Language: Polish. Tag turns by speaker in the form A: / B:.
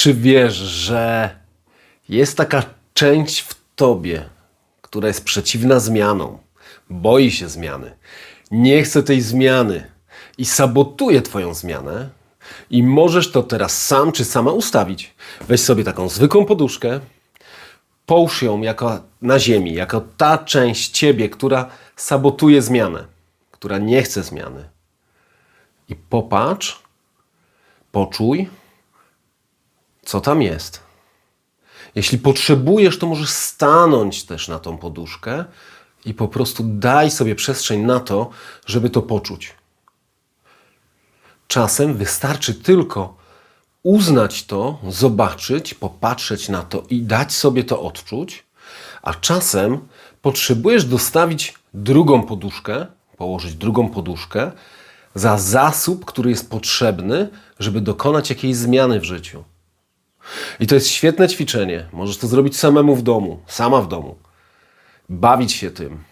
A: Czy wiesz, że jest taka część w tobie, która jest przeciwna zmianom, boi się zmiany, nie chce tej zmiany i sabotuje Twoją zmianę? I możesz to teraz sam czy sama ustawić. Weź sobie taką zwykłą poduszkę, połóż ją jako na ziemi, jako ta część ciebie, która sabotuje zmianę, która nie chce zmiany. I popatrz, poczuj, co tam jest. Jeśli potrzebujesz, to możesz stanąć też na tą poduszkę i po prostu daj sobie przestrzeń na to, żeby to poczuć. Czasem wystarczy tylko uznać to, zobaczyć, popatrzeć na to i dać sobie to odczuć, a czasem potrzebujesz dostawić drugą poduszkę, położyć drugą poduszkę za zasób, który jest potrzebny, żeby dokonać jakiejś zmiany w życiu. I to jest świetne ćwiczenie. Możesz to zrobić samemu w domu, sama w domu. Bawić się tym.